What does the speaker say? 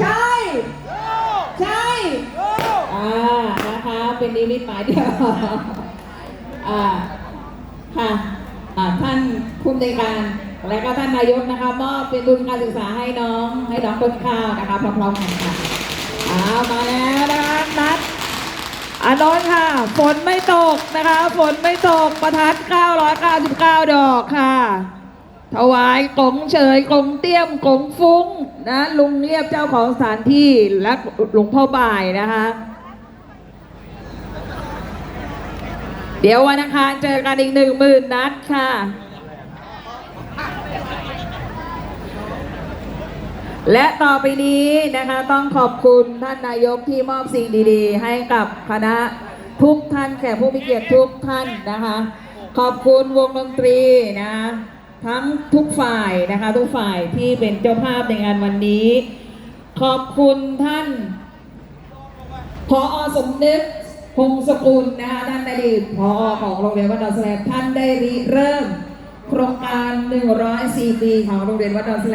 ใช่ใช่อ่านะคะเป็นนิมิตหมายเดียวอ่าค่ะอ่าท่านผู้อำนการและก็ท่านนายกนะคะมอบเป็นทุนการศึกษาให้น้องให้น้องต้นข้าวนะคะพร้อมๆกันค่ะอ้าวมาแล้วนะคะนัดอานนท์ค่ะ ฝนไม่ตกนะคะ ฝนไม่ตกประทัด 999 ดอกค่ะ ถวายกงเฉยกงเตี้ยมกงฟุ้งนะลุงเรียบเจ้าของสถานที่และหลวงพ่อบ่ายนะคะ เดี๋ยววันอังคารเจอกันอีกหนึ่งหมื่นนัดค่ะ และต่อไปนี้นะคะต้องขอบคุณท่านนายกที่มอบสิ่งดีๆ ให้กับคณะทุกท่านแขกผู้มีเกียรติทุกท่านนะคะ ขอบคุณวงดนตรีนะ ทั้งทุกฝ่ายนะคะ ทุกฝ่ายที่เป็นเจ้าภาพในงานวันนี้ ขอบคุณท่านพออสมนึกพงศกุลนะคะท่านอดีตพอของโรงเรียนวัดดอนแสลท่านได้ริเริ่ม โครงการ 104 ปีของโรงเรียนวัดดอนแสลม